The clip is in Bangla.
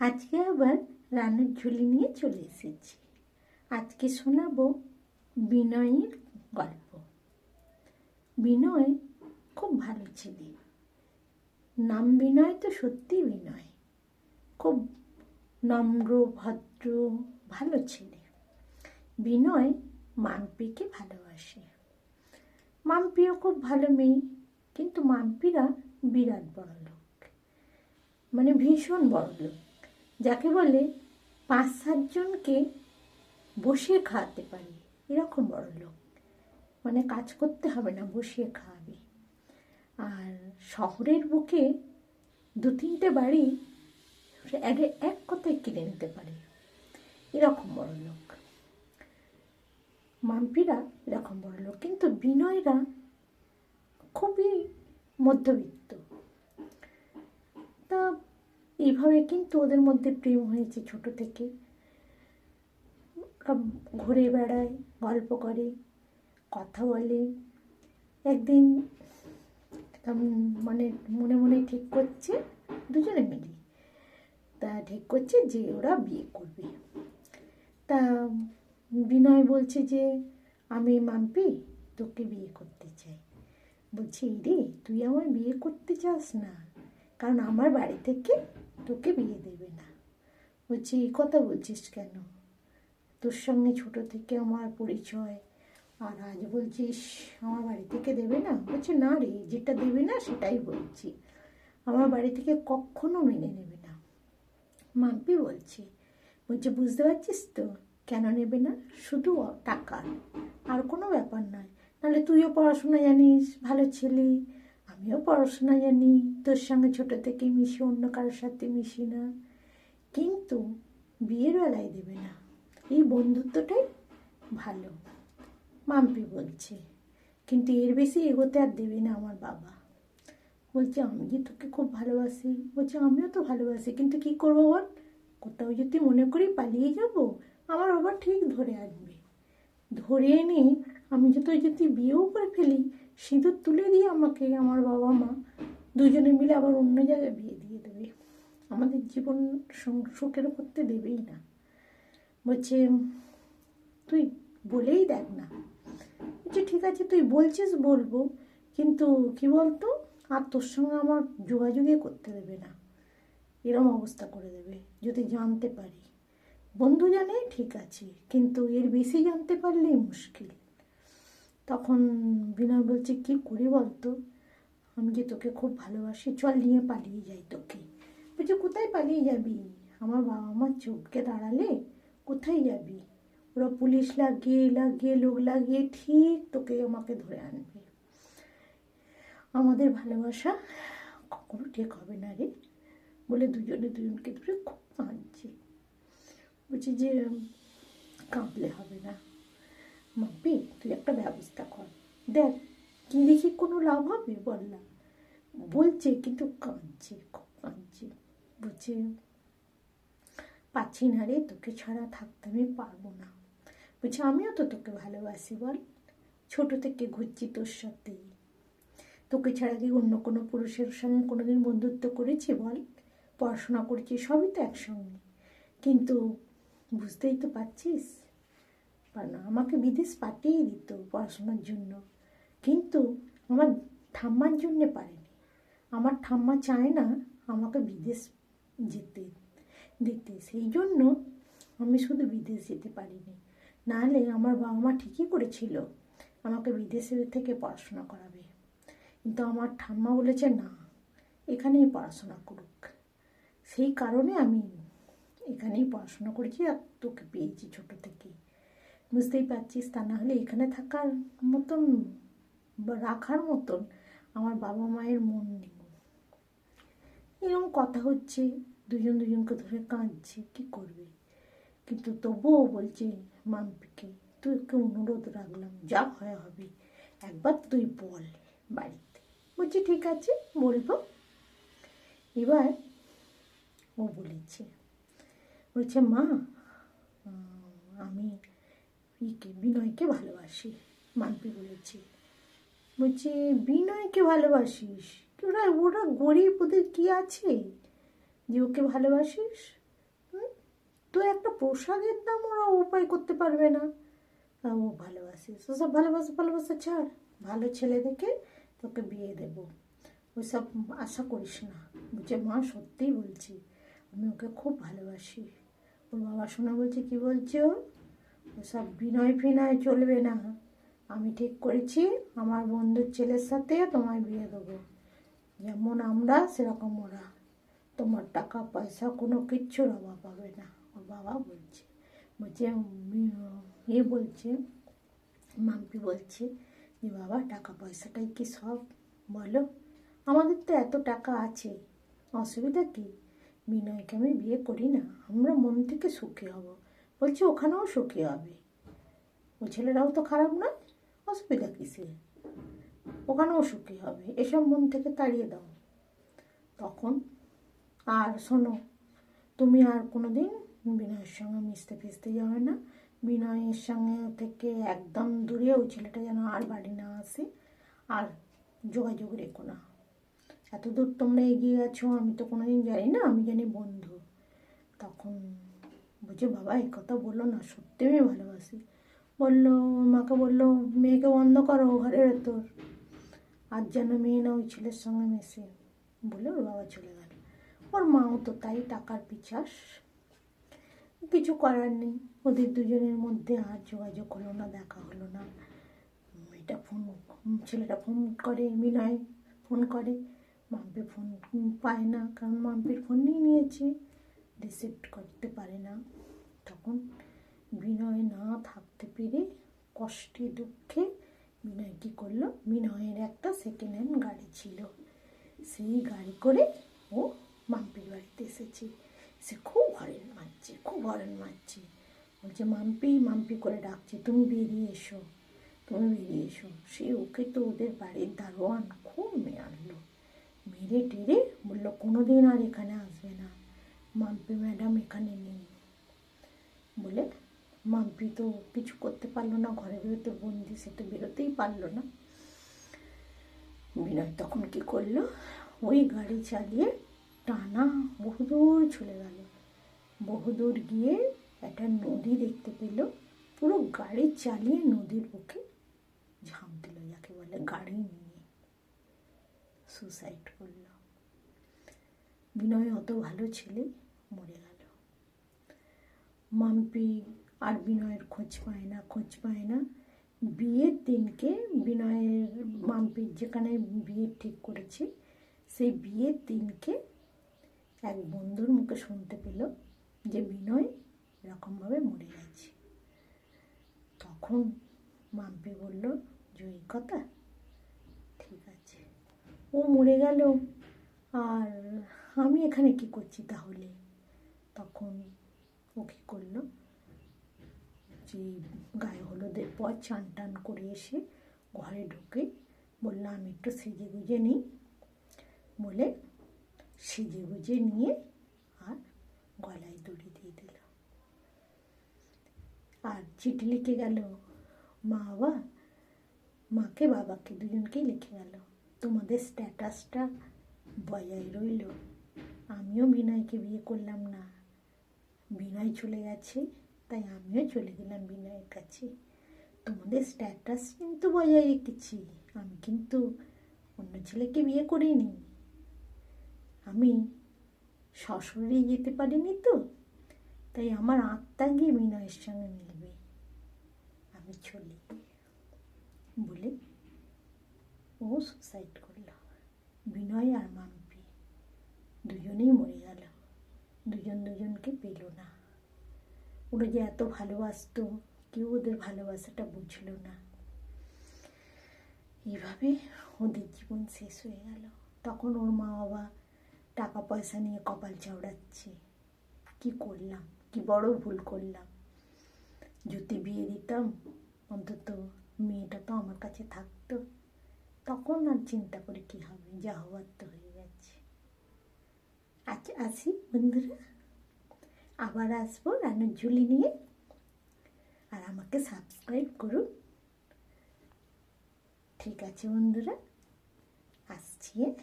আজকে আবার রান্নার ঝুলি নিয়ে চলে এসেছি। আজকে শোনাবো বিনয়ের গল্প। বিনয় খুব ভালো ছেলে। নাম বিনয় তো সত্যি বিনয়। খুব নম্র, ভদ্র, ভালো ছেলে। বিনয় মাম্পিকে ভালোবাসে। মাম্পিও খুব ভালো মেয়ে, কিন্তু মাম্পিরা বিরাট বড় লোক মানে ভীষণ বড় লোক যাকে বলে পাঁচ সাতজনকে বসিয়ে খাওয়াতে পারে। এরকম বড় লোক। মানে কাজ করতে হবে না, বসিয়ে খাওয়াবে। আর শহরের বুকে দু তিনটে বাড়ি এক এক কথায় কিনে নিতে পারে। এরকম বড় লোক। মাম্পিরা এরকম বড় লোক। কিন্তু বিনয়রা খুবই মধ্যবিত্ত। তা এইভাবে কিন্তু ওদের মধ্যে প্রেম হয়েছে ছোট থেকে। ঘুরে বেড়ায়, গল্প করে, কথা বলে। একদিন মানে মনে মনে ঠিক করছে, দুজনে মিলে। তা ঠিক করছে যে ওরা বিয়ে করবে। তা বিনয় বলছে যে, আমি মাম্পি, তোকে বিয়ে করতে চাই। বলছি "এই রে তুই আমার বিয়ে করতে চাস না। কারণ আমার বাড়ি থেকে তোকে বিয়ে দেবে না। বলছি, এই কথা বলছিস কেন? তোর সঙ্গে ছোট থেকে আমার পরিচয়। আর আজ বলছিস, আমার বাড়ি থেকে দেবে না? বলছে, না রে, যেটা দেবে না সেটাই বলছি। আমার বাড়ি থেকে কখনো মেনে নেবে না। মাম্পি বলছে বলছে, বুঝতে পারছিস তো? কেন নেবে না? শুধু টাকা। আর কোনো ব্যাপার নয়। নাহলে তুইও পড়াশোনা জানিস, ভালো ছেলে। আমিও পড়াশোনা জানি, তোর সঙ্গে ছোট থেকে মিশি, অন্য কারোর সাথে মিশি না। কিন্তু বিয়ের বেলায় দেবে না। এই বন্ধুত্বটাই ভালো, মাম্পি বলছে। কিন্তু এর বেশি এগোতে আর দেবে না আমার বাবা। বলছে, আমি যে তোকে খুব ভালোবাসি? বলছে, আমিও তো ভালোবাসি, কিন্তু কি করব বল? কোথাও যদি মনে করি পালিয়ে যাব, আমার বাবা ঠিক ধরে আনবে। ধরে এনে আমি যদি যদি বিয়েও করে ফেলি সিঁদুর তুলে দিয়ে আমাকে, আমার বাবা মা দুজনে মিলে আবার অন্য জায়গায় বিয়ে দিয়ে দেবে। আমাদের জীবন সুখের করতে দেবেই না। বলছে, তুই বলেই দেখ না। বলছি, ঠিক আছে, তুই বলছিস বলব, কিন্তু কি বলতো, আর তোর সঙ্গে আমার যোগাযোগই করতে দেবে না। এরম অবস্থা করে দেবে, যদি জানতে পারি। বন্ধু জানে, ঠিক আছে, কিন্তু এর বেশি জানতে পারলেই মুশকিল। তখন বিনয় বলছে, কি করি বলতো? আমি যে তোকে খুব ভালোবাসি, চল নিয়ে পালিয়ে যাই তোকে। বলছে, কোথায় পালিয়ে যাবি? আমার বাবা আমার চোখকে দাঁড়ালে কোথায় যাবি? ওরা পুলিশ লাগিয়ে লাগিয়ে, লোক লাগিয়ে ঠিক তোকে আমাকে ধরে আনবে। আমাদের ভালোবাসা কখনো ঠিক হবে না রে। বলে দুজনে দুজনকে ধরে খুব কাঁদছে। বলছি যে, কাঁদলে হবে না। মাপি তুই একটা ব্যবস্থা কর। দেখ কি দেখি কোনো লাভ হবে? বল না। বলছে, কিন্তু কাঁদছে, খুব কাঁদছে। বলছে, পাচ্ছি না রে, তোকে ছাড়া থাকতে আমি পারব না। বলছে, আমিও তো তোকে ভালোবাসি, বল। ছোট থেকে ঘুরছি তোর সাথেই তোকে ছাড়া কি অন্য কোনো পুরুষের সঙ্গে কোনোদিন বন্ধুত্ব করেছি, বল? পড়াশোনা করেছি, সবই তো একসঙ্গে। কিন্তু বুঝতেই তো পারছিস? পার না। আমাকে বিদেশ পাঠিয়ে দিত পড়াশোনার জন্য। কিন্তু আমার ঠাম্মার জন্যে পারেনি। আমার ঠাম্মা চায় না আমাকে বিদেশ যেতে, দিতে। সেই জন্য আমি শুধু বিদেশ যেতে পারিনি। নাহলে আমার বাবা মা ঠিকই করেছিল আমাকে বিদেশে থেকে পড়াশোনা করাবে। কিন্তু আমার ঠাম্মা বলেছে, না, এখানেই পড়াশোনা করুক। সেই কারণে আমি এখানেই পড়াশোনা করেছি আর তোকে পেয়েছি ছোট থেকে। বুঝতেই পারছিস তা না হলে এখানে থাকার মতন রাখার মতন আমার বাবা মায়ের মন নেই। এরকম কথা হচ্ছে, দুজন দুজনকে ধরে কাঁদছে, কি করবে? কিন্তু তবুও বলছে মাম্পিকে তুই একটু অনুরোধ রাখলাম, যা হয় হবে, একবার তুই বল বাড়িতে। বলছি, ঠিক আছে, বলব। এবার ও বলেছে, বলছে, মা আমি ইকে বিনয়কে ভালোবাসি মাম্পি বলেছে। বলছে, বিনয়কে ভালোবাসিস? ওরা ওরা গরিব, ওদের কি আছে? যে ওকে ভালোবাসিস? তো একটা পোশাকের দাম ওরা উপায় করতে পারবে না। ও ভালোবাসে। সব ভালোবাসা ভালোবাসা ছাড়। ভালো ছেলে দেখে তোকে বিয়ে দেব। ওইসব আশা করিস না। বলছে, মা, সত্যিই বলছি, আমি ওকে খুব ভালোবাসি। ওর বাবা শোনা বলছে, কি বলছো? ওসব বিনয় ফিনয় চলবে না। আমি ঠিক করেছি, আমার বন্ধুর ছেলের সাথে তোমায় বিয়ে দেবো। যেমন আমরা, সেরকম ওরা। তোমার টাকা, পয়সা, কোনো কিচ্ছুর অভাব হবে না। ওর বাবা বলছে বলছে এ বলছে, মাম্পি বলছে যে, বাবা, টাকা, পয়সাটাই কি সব? বলো। আমাদের তো এত টাকা আছে। অসুবিধা কি? বিনয়কে আমি বিয়ে করি না। আমরা মন থেকে সুখী হব। বলছি, ওখানেও সুখী হবে। ও ছেলেরাও তো খারাপ নয়, অসুবিধা কিসে ওখানেও সুখী হবে, এসব মন থেকে তাড়িয়ে দাও। তখন, আর শোনো, তুমি আর কোনো দিন বিনয়ের সঙ্গে মিশতে ফিশতে যাবে না। বিনয়ের সঙ্গে থেকে একদম দূরে ওই ছেলেটা যেন আর বাড়ি না আসে, আর যোগাযোগ রেখো না। এত দূর তোমরা এগিয়ে গেছো আমি তো কোনো দিন জানি না, আমি জানি বন্ধু। তখন বলছে, বাবা, এই কথা বলল না, সত্যি আমি ভালোবাসি। বলল, মাকে বলল, মেয়েকে বন্ধ করো, ঘরের ভেতর। আর যেন মেয়ে না ওই ছেলের সঙ্গে মেশে। বলে ওর বাবা চলে গেল। ওর মাও তো তাই টাকার পিছাস। কিছু করার নেই। ওদের দুজনের মধ্যে আর যোগাযোগ হলো না, দেখা হলো না। মেয়েটা ফোন, ছেলেটা ফোন করে বিনয় ফোন করে। মাম্পি ফোন পায় না, কারণ মাম্পির ফোন নিয়ে নিয়েছে। রিসিভ করতে পারে না, তখন বিনয় না থাকতে পেরে কষ্টে দুঃখে বিনয় কী করল? বিনয়ের একটা সেকেন্ড হ্যান্ড গাড়ি ছিল। সেই গাড়ি করে ও মাম্পির বাড়িতে এসেছে। সে খুব হরেন মারছে, খুব হরেন মারছে। বলছে, মাম্পি মাম্পি করে ডাকছে, তুমি বেরিয়ে এসো, তুমি বেরিয়ে এসো। সে ওকে তো ওদের বাড়ির দারোয়ান খুব মেয়ারলো। মেরে টেরে বলল কোনো দিন আর এখানে মাম্পি ম্যাডাম এখানে নেই। বলে মাম্পি তো কিছু করতে পারল না, ঘরের ভেতর বন্দি, সে তো বেরোতেই পারল না। বিনয় তখন কি করল? ওই গাড়ি চালিয়ে টানা বহুদূর চলে গেল। বহুদূর গিয়ে একটা নদী দেখতে পেল। পুরো গাড়ি চালিয়ে নদীর বুকে ঝাঁপ দিল, যাকে বলে গাড়ি নিয়ে। সুসাইড করল। বিনয় অত ভালো ছেলে মরে গেল। মাম্পি আর বিনয়ের খোঁজ পায় না, খোঁজ পায় না। বিয়ের দিনকে বিনয়ের মাম্পির যেখানে বিয়ে ঠিক করেছে, সেই বিয়ের দিনকে এক বন্ধুর মুখে শুনতে পেল যে বিনয় এরকমভাবে মরে গেছে। তখন মাম্পি বলল যে ওই কথা? ঠিক আছে। ও মরে গেল। আর আমি এখানে কি করছি তাহলে? তখন ও কী করল? যে গায়ে হলুদের পর চান টান করে এসে ঘরে ঢুকে বলল, আমি একটু সেজে গুজে নিই। বলে সেজে গুজে নিয়ে আর গলায় দড়ি দিয়ে দিল। আর চিঠি লিখে গেল, মা বাবা, মাকে বাবাকে দুজনকেই লিখে গেল। তোমাদের স্ট্যাটাসটা বজায় রইল। আমিও বিনয়কে বিয়ে করলাম না। বিনয় চলে গেছে, তাই আমিও চলে গেলাম বিনয়ের কাছে। তোমাদের স্ট্যাটাস কিন্তু বজায় রেখেছি। আমি কিন্তু অন্য ছেলেকে বিয়ে করিনি। আমি শ্বশুরে যেতে পারিনি তো, তাই আমার আত্মা গিয়ে বিনয়ের সঙ্গে মিলবে। আমি চলি। বলে ও সুসাইড করল। বিনয় আর মাম্পি দুজনেই মরে গেল। দুজন দুজনকে পেল না। ওরা যে এত ভালোবাসতো, কেউ ওদের ভালোবাসাটা বুঝলো না। এইভাবে ওদের জীবন শেষ হয়ে গেল। তখন ওর মা বাবা টাকা পয়সা নিয়ে কপাল চাওড়াচ্ছে। কি করলাম? কি বড় ভুল করলাম? যদি বিয়ে দিতাম, অন্তত মেয়েটা তো আমার কাছে থাকতো। তখন আর চিন্তা করে কি হবে? যা হওয়ার তো হয়ে আচ্ছা আসি বন্ধুরা। আবার আসব রান্নার ঝুলি নিয়ে। আর আমাকে সাবস্ক্রাইব করুন। ঠিক আছে বন্ধুরা, আসছি।